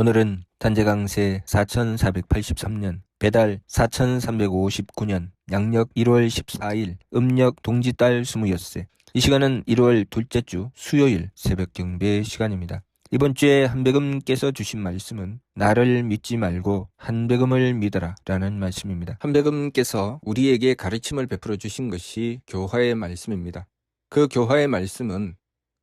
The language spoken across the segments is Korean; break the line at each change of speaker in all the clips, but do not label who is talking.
오늘은 단재강세 4483년, 배달 4359년, 양력 1월 14일, 음력 동지달 26세. 이 시간은 1월 둘째 주 수요일 새벽 경배 시간입니다. 이번 주에 한백음께서 주신 말씀은 나를 믿지 말고 한백음을 믿어라 라는 말씀입니다. 한백음께서 우리에게 가르침을 베풀어 주신 것이 교화의 말씀입니다. 그 교화의 말씀은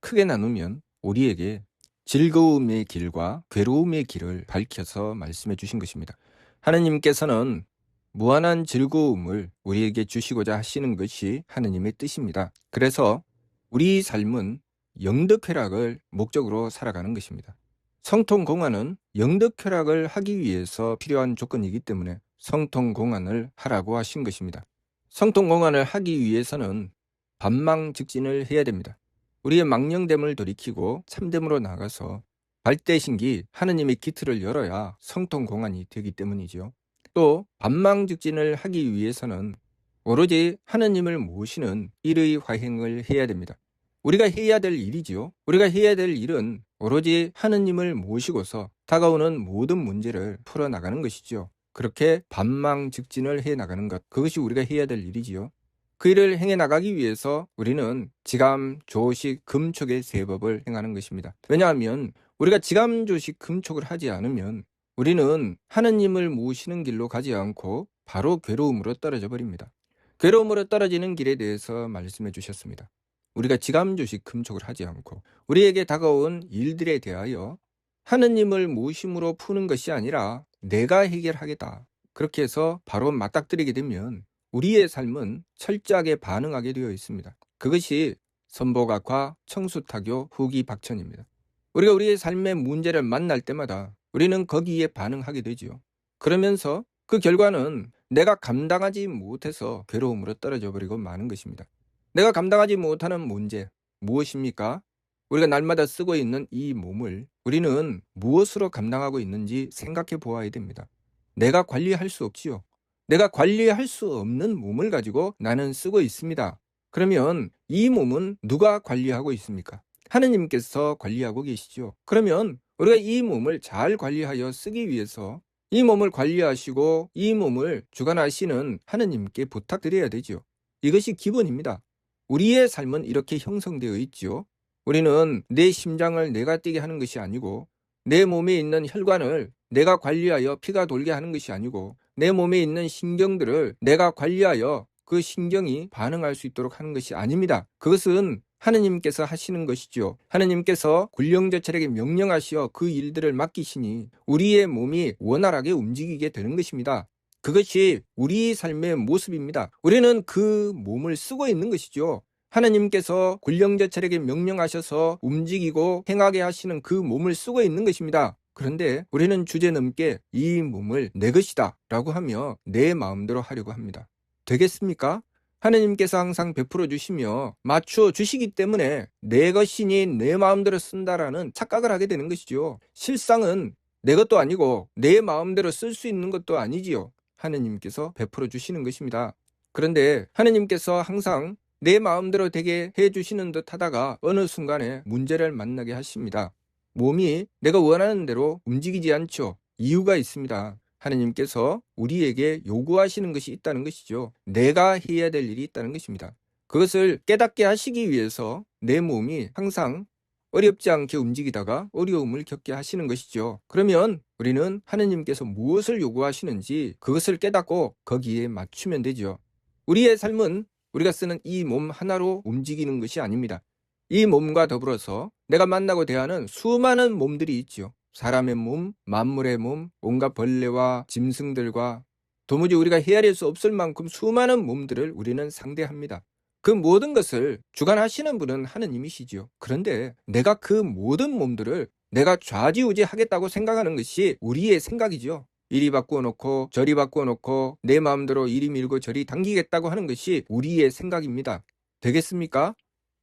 크게 나누면 우리에게 즐거움의 길과 괴로움의 길을 밝혀서 말씀해 주신 것입니다. 하느님께서는 무한한 즐거움을 우리에게 주시고자 하시는 것이 하느님의 뜻입니다. 그래서 우리 삶은 영덕회락을 목적으로 살아가는 것입니다. 성통공안은 영덕회락을 하기 위해서 필요한 조건이기 때문에 성통공안을 하라고 하신 것입니다. 성통공안을 하기 위해서는 반망 직진을 해야 됩니다. 우리의 망령됨을 돌이키고 참됨으로 나가서 발대신기 하느님의 기틀을 열어야 성통공안이 되기 때문이지요. 또 반망직진을 하기 위해서는 오로지 하느님을 모시는 일의 화행을 해야 됩니다. 우리가 해야 될 일이지요. 우리가 해야 될 일은 오로지 하느님을 모시고서 다가오는 모든 문제를 풀어나가는 것이지요. 그렇게 반망직진을 해 나가는 것, 그것이 우리가 해야 될 일이지요. 그 일을 행해 나가기 위해서 우리는 지감, 조식, 금촉의 세법을 행하는 것입니다. 왜냐하면 우리가 지감, 조식, 금촉을 하지 않으면 우리는 하느님을 모시는 길로 가지 않고 바로 괴로움으로 떨어져 버립니다. 괴로움으로 떨어지는 길에 대해서 말씀해 주셨습니다. 우리가 지감 조식 금촉을 하지 않고 우리에게 다가온 일들에 대하여 하느님을 모심으로 푸는 것이 아니라 내가 해결하겠다. 그렇게 해서 바로 맞닥뜨리게 되면 우리의 삶은 철저하게 반응하게 되어 있습니다. 그것이 선보각화 청수타교 후기 박천입니다. 우리가 우리의 삶의 문제를 만날 때마다 우리는 거기에 반응하게 되지요. 그러면서 그 결과는 내가 감당하지 못해서 괴로움으로 떨어져 버리고 마는 것입니다. 내가 감당하지 못하는 문제 무엇입니까? 우리가 날마다 쓰고 있는 이 몸을 우리는 무엇으로 감당하고 있는지 생각해 보아야 됩니다. 내가 관리할 수 없지요. 내가 관리할 수 없는 몸을 가지고 나는 쓰고 있습니다. 그러면 이 몸은 누가 관리하고 있습니까? 하느님께서 관리하고 계시죠. 그러면 우리가 이 몸을 잘 관리하여 쓰기 위해서 이 몸을 관리하시고 이 몸을 주관하시는 하느님께 부탁드려야 되죠. 이것이 기본입니다. 우리의 삶은 이렇게 형성되어 있지요. 우리는 내 심장을 내가 뛰게 하는 것이 아니고 내 몸에 있는 혈관을 내가 관리하여 피가 돌게 하는 것이 아니고 내 몸에 있는 신경들을 내가 관리하여 그 신경이 반응할 수 있도록 하는 것이 아닙니다. 그것은 하느님께서 하시는 것이죠. 하느님께서 굴령제철에게 명령하시어 그 일들을 맡기시니 우리의 몸이 원활하게 움직이게 되는 것입니다. 그것이 우리 삶의 모습입니다. 우리는 그 몸을 쓰고 있는 것이죠. 하나님께서 굴령제철에게 명령하셔서 움직이고 행하게 하시는 그 몸을 쓰고 있는 것입니다. 그런데 우리는 주제 넘게 이 몸을 내 것이다 라고 하며 내 마음대로 하려고 합니다. 되겠습니까? 하나님께서 항상 베풀어 주시며 맞추어 주시기 때문에 내 것이니 내 마음대로 쓴다라는 착각을 하게 되는 것이죠. 실상은 내 것도 아니고 내 마음대로 쓸 수 있는 것도 아니지요. 하느님께서 베풀어 주시는 것입니다. 그런데 하느님께서 항상 내 마음대로 되게 해 주시는 듯 하다가 어느 순간에 문제를 만나게 하십니다. 몸이 내가 원하는 대로 움직이지 않죠. 이유가 있습니다. 하느님께서 우리에게 요구하시는 것이 있다는 것이죠. 내가 해야 될 일이 있다는 것입니다. 그것을 깨닫게 하시기 위해서 내 몸이 항상 어렵지 않게 움직이다가 어려움을 겪게 하시는 것이죠. 그러면 우리는 하느님께서 무엇을 요구하시는지 그것을 깨닫고 거기에 맞추면 되죠. 우리의 삶은 우리가 쓰는 이 몸 하나로 움직이는 것이 아닙니다. 이 몸과 더불어서 내가 만나고 대하는 수많은 몸들이 있죠. 사람의 몸, 만물의 몸, 온갖 벌레와 짐승들과 도무지 우리가 헤아릴 수 없을 만큼 수많은 몸들을 우리는 상대합니다. 그 모든 것을 주관하시는 분은 하느님이시지요. 그런데 내가 그 모든 몸들을 내가 좌지우지 하겠다고 생각하는 것이 우리의 생각이죠. 이리 바꾸어 놓고 저리 바꾸어 놓고 내 마음대로 이리 밀고 저리 당기겠다고 하는 것이 우리의 생각입니다. 되겠습니까?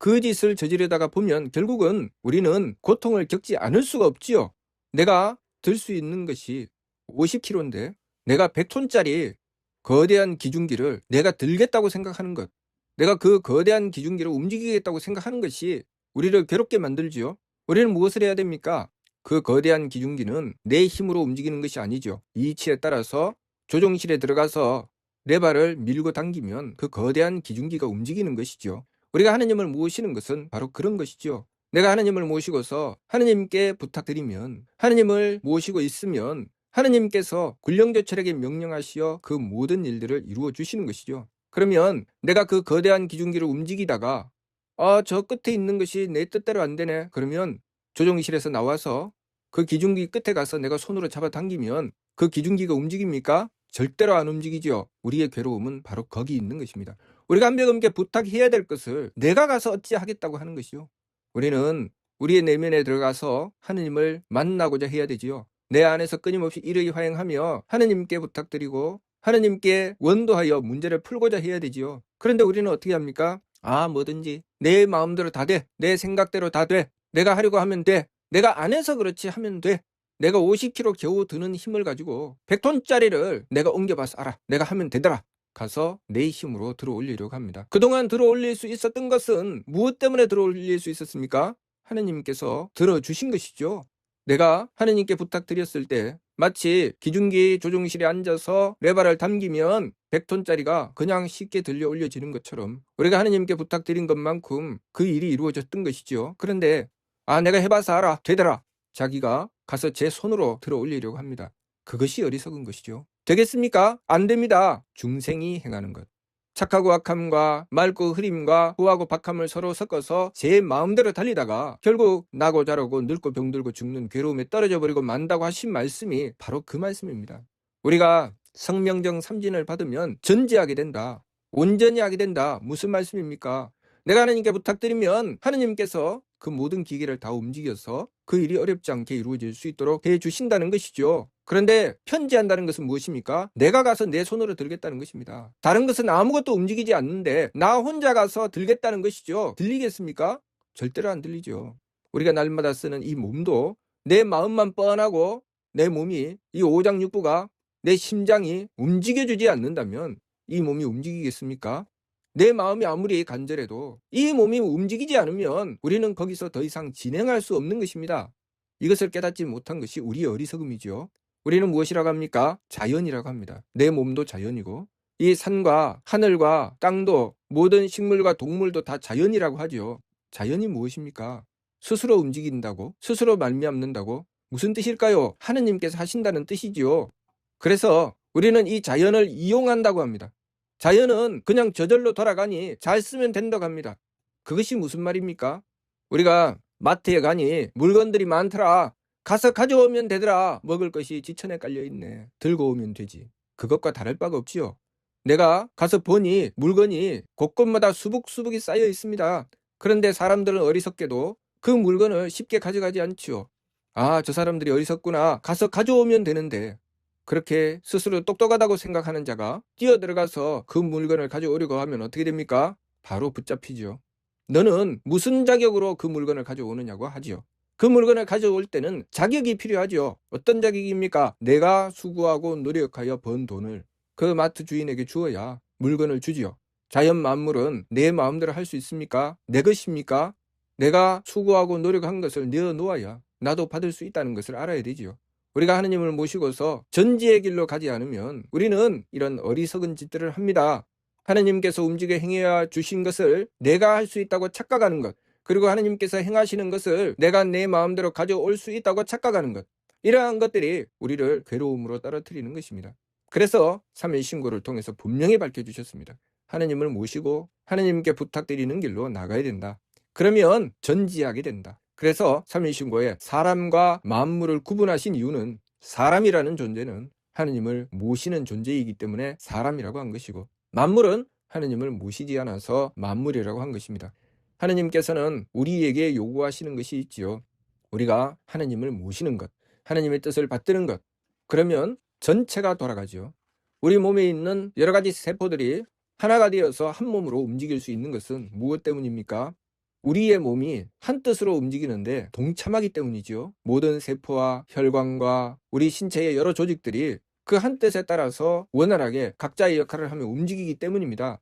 그 짓을 저지르다가 보면 결국은 우리는 고통을 겪지 않을 수가 없지요. 내가 들 수 있는 것이 50kg인데 내가 100톤짜리 거대한 기중기를 내가 들겠다고 생각하는 것. 내가 그 거대한 기중기를 움직이겠다고 생각하는 것이 우리를 괴롭게 만들지요. 우리는 무엇을 해야 됩니까?
그 거대한 기중기는 내 힘으로 움직이는 것이 아니죠. 이치에 따라서 조종실에 들어가서 레바를 밀고 당기면 그 거대한 기중기가 움직이는 것이죠. 우리가 하느님을 모시는 것은 바로 그런 것이죠. 내가 하느님을 모시고서 하느님께 부탁드리면 하느님을 모시고 있으면 하느님께서 군령조철에게 명령하시어 그 모든 일들을 이루어 주시는 것이죠. 그러면 내가 그 거대한 기중기를 움직이다가 아, 저 끝에 있는 것이 내 뜻대로 안 되네. 그러면 조종실에서 나와서 그 기중기 끝에 가서 내가 손으로 잡아당기면 그 기중기가 움직입니까? 절대로 안 움직이죠. 우리의 괴로움은 바로 거기 있는 것입니다. 우리가 한명음께 부탁해야 될 것을 내가 가서 어찌 하겠다고 하는 것이요. 우리는 우리의 내면에 들어가서 하느님을 만나고자 해야 되지요. 내 안에서 끊임없이 일의 화행하며 하느님께 부탁드리고 하느님께 원도하여 문제를 풀고자 해야 되지요. 그런데 우리는 어떻게 합니까? 아, 뭐든지 내 마음대로 다 돼. 내 생각대로 다 돼. 내가 하려고 하면 돼. 내가 안 해서 그렇지 하면 돼. 내가 50kg 겨우 드는 힘을 가지고 100톤짜리를 내가 옮겨봐서 알아. 내가 하면 되더라. 가서 내 힘으로 들어 올리려고 합니다. 그동안 들어 올릴 수 있었던 것은 무엇 때문에 들어 올릴 수 있었습니까? 하느님께서 들어주신 것이죠. 내가 하느님께 부탁드렸을 때 마치 기중기 조종실에 앉아서 레바를 당기면 100톤짜리가 그냥 쉽게 들려 올려지는 것처럼 우리가 하느님께 부탁드린 것만큼 그 일이 이루어졌던 것이죠. 그런데 아 내가 해봐서 알아 되더라 자기가 가서 제 손으로 들어 올리려고 합니다. 그것이 어리석은 것이죠. 되겠습니까? 안 됩니다. 중생이 행하는 것. 착하고 악함과 맑고 흐림과 후하고 박함을 서로 섞어서 제 마음대로 달리다가 결국 나고 자라고 늙고 병들고 죽는 괴로움에 떨어져 버리고 만다고 하신 말씀이 바로 그 말씀입니다. 우리가 성명정 삼진을 받으면 전지하게 된다. 온전히 하게 된다. 무슨 말씀입니까? 내가 하나님께 부탁드리면 하나님께서 그 모든 기계를 다 움직여서 그 일이 어렵지 않게 이루어질 수 있도록 해 주신다는 것이죠. 그런데 편지한다는 것은 무엇입니까? 내가 가서 내 손으로 들겠다는 것입니다. 다른 것은 아무것도 움직이지 않는데 나 혼자 가서 들겠다는 것이죠. 들리겠습니까? 절대로 안 들리죠. 우리가 날마다 쓰는 이 몸도 내 마음만 뻔하고 내 몸이 이 오장육부가 내 심장이 움직여주지 않는다면 이 몸이 움직이겠습니까? 내 마음이 아무리 간절해도 이 몸이 움직이지 않으면 우리는 거기서 더 이상 진행할 수 없는 것입니다. 이것을 깨닫지 못한 것이 우리의 어리석음이죠. 우리는 무엇이라고 합니까? 자연이라고 합니다. 내 몸도 자연이고 이 산과 하늘과 땅도 모든 식물과 동물도 다 자연이라고 하죠. 자연이 무엇입니까? 스스로 움직인다고? 스스로 말미암는다고? 무슨 뜻일까요? 하느님께서 하신다는 뜻이지요. 그래서 우리는 이 자연을 이용한다고 합니다. 자연은 그냥 저절로 돌아가니 잘 쓰면 된다고 합니다. 그것이 무슨 말입니까? 우리가 마트에 가니 물건들이 많더라. 가서 가져오면 되더라. 먹을 것이 지천에 깔려 있네. 들고 오면 되지. 그것과 다를 바가 없지요. 내가 가서 보니 물건이 곳곳마다 수북수북이 쌓여 있습니다. 그런데 사람들은 어리석게도 그 물건을 쉽게 가져가지 않지요. 아, 저 사람들이 어리석구나. 가서 가져오면 되는데. 그렇게 스스로 똑똑하다고 생각하는 자가 뛰어들어가서 그 물건을 가져오려고 하면 어떻게 됩니까? 바로 붙잡히죠. 너는 무슨 자격으로 그 물건을 가져오느냐고 하지요. 그 물건을 가져올 때는 자격이 필요하죠. 어떤 자격입니까? 내가 수고하고 노력하여 번 돈을 그 마트 주인에게 주어야 물건을 주지요. 자연 만물은 내 마음대로 할 수 있습니까? 내 것입니까? 내가 수고하고 노력한 것을 내어 놓아야 나도 받을 수 있다는 것을 알아야 되지요. 우리가 하느님을 모시고서 전지의 길로 가지 않으면 우리는 이런 어리석은 짓들을 합니다. 하느님께서 움직여 행해야 주신 것을 내가 할 수 있다고 착각하는 것. 그리고 하느님께서 행하시는 것을 내가 내 마음대로 가져올 수 있다고 착각하는 것. 이러한 것들이 우리를 괴로움으로 떨어뜨리는 것입니다. 그래서 3일 신고를 통해서 분명히 밝혀주셨습니다. 하느님을 모시고 하느님께 부탁드리는 길로 나가야 된다. 그러면 전지하게 된다. 그래서 3일 신고에 사람과 만물을 구분하신 이유는 사람이라는 존재는 하느님을 모시는 존재이기 때문에 사람이라고 한 것이고 만물은 하느님을 모시지 않아서 만물이라고 한 것입니다. 하느님께서는 우리에게 요구하시는 것이 있지요. 우리가 하느님을 모시는 것, 하느님의 뜻을 받드는 것. 그러면 전체가 돌아가죠. 우리 몸에 있는 여러 가지 세포들이 하나가 되어서 한 몸으로 움직일 수 있는 것은 무엇 때문입니까? 우리의 몸이 한 뜻으로 움직이는데 동참하기 때문이죠. 모든 세포와 혈관과 우리 신체의 여러 조직들이 그 한 뜻에 따라서 원활하게 각자의 역할을 하며 움직이기 때문입니다.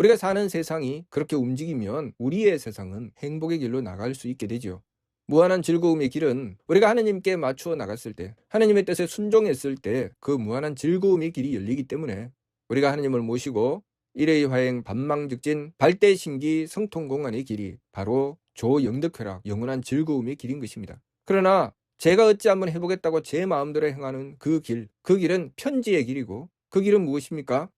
우리가 사는 세상이 그렇게 움직이면 우리의 세상은 행복의 길로 나갈 수 있게 되죠. 무한한 즐거움의 길은 우리가 하느님께 맞추어 나갔을 때, 하느님의 뜻에 순종했을 때 그 무한한 즐거움의 길이 열리기 때문에 우리가 하느님을 모시고 일회의 화행 반망즉진 발대신기 성통공안의 길이 바로 조영덕회락 영원한 즐거움의 길인 것입니다. 그러나 제가 어찌 한번 해보겠다고 제 마음대로 행하는 그 길, 그 길은 편지의 길이고 그 길은 무엇입니까?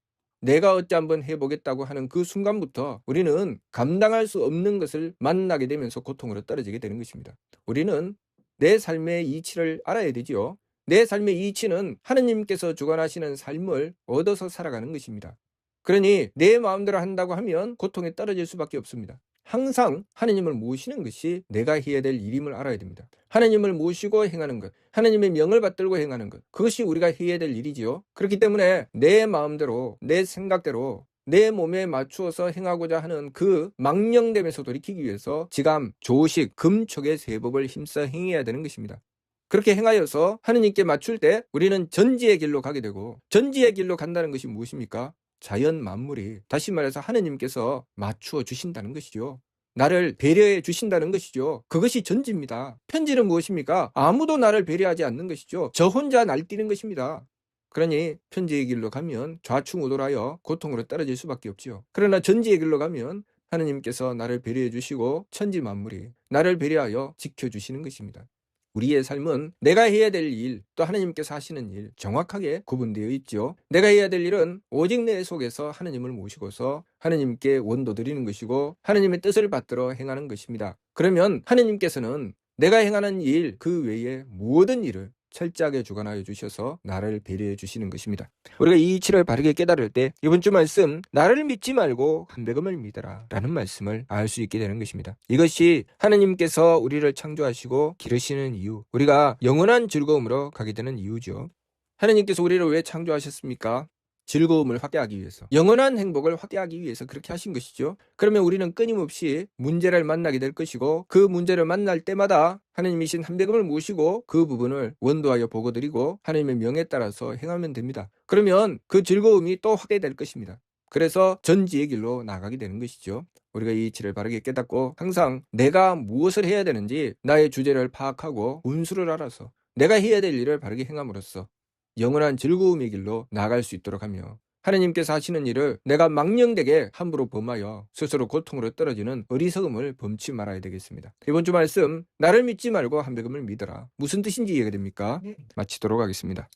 내가 어찌 한번 해보겠다고 하는 그 순간부터 우리는 감당할 수 없는 것을 만나게 되면서 고통으로 떨어지게 되는 것입니다. 우리는 내 삶의 이치를 알아야 되지요. 내 삶의 이치는 하느님께서 주관하시는 삶을 얻어서 살아가는 것입니다. 그러니 내 마음대로 한다고 하면 고통에 떨어질 수밖에 없습니다. 항상 하느님을 모시는 것이 내가 해야 될 일임을 알아야 됩니다. 하느님을 모시고 행하는 것, 하느님의 명을 받들고 행하는 것, 그것이 우리가 해야 될 일이지요. 그렇기 때문에 내 마음대로, 내 생각대로 내 몸에 맞추어서 행하고자 하는 그 망령됨에서 돌이키기 위해서 지감, 조식, 금촉의 세법을 힘써 행해야 되는 것입니다. 그렇게 행하여서 하느님께 맞출 때 우리는 전지의 길로 가게 되고 전지의 길로 간다는 것이 무엇입니까? 자연 만물이 다시 말해서 하느님께서 맞추어 주신다는 것이죠. 나를 배려해 주신다는 것이죠. 그것이 전지입니다. 편지는 무엇입니까? 아무도 나를 배려하지 않는 것이죠. 저 혼자 날뛰는 것입니다. 그러니 편지의 길로 가면 좌충우돌하여 고통으로 떨어질 수밖에 없지요. 그러나 전지의 길로 가면 하느님께서 나를 배려해 주시고 천지 만물이 나를 배려하여 지켜 주시는 것입니다. 우리의 삶은 내가 해야 될 일, 또 하나님께서 하시는 일 정확하게 구분되어 있죠. 내가 해야 될 일은 오직 내 속에서 하나님을 모시고서 하나님께 원도 드리는 것이고 하나님의 뜻을 받들어 행하는 것입니다. 그러면 하나님께서는 내가 행하는 일 그 외에 모든 일을 철저하게 주관하여 주셔서 나를 배려해 주시는 것입니다. 우리가 이 이치를 바르게 깨달을 때 이번 주 말씀 나를 믿지 말고 한백음을 믿어라 라는 말씀을 알 수 있게 되는 것입니다. 이것이 하나님께서 우리를 창조하시고 기르시는 이유 우리가 영원한 즐거움으로 가게 되는 이유죠. 하나님께서 우리를 왜 창조하셨습니까? 즐거움을 확대하기 위해서 영원한 행복을 확대하기 위해서 그렇게 하신 것이죠. 그러면 우리는 끊임없이 문제를 만나게 될 것이고 그 문제를 만날 때마다 하나님이신 한백음을 모시고 그 부분을 원도하여 보고 드리고 하나님의 명에 따라서 행하면 됩니다. 그러면 그 즐거움이 또 확대될 것입니다. 그래서 전지의 길로 나가게 되는 것이죠. 우리가 이 이치를 바르게 깨닫고 항상 내가 무엇을 해야 되는지 나의 주제를 파악하고 운수를 알아서 내가 해야 될 일을 바르게 행함으로써 영원한 즐거움의 길로 나아갈 수 있도록 하며 하나님께서 하시는 일을 내가 망령되게 함부로 범하여 스스로 고통으로 떨어지는 어리석음을 범치 말아야 되겠습니다. 이번 주 말씀 나를 믿지 말고 한백음을 믿어라. 무슨 뜻인지 이해가 됩니까?
네.
마치도록 하겠습니다.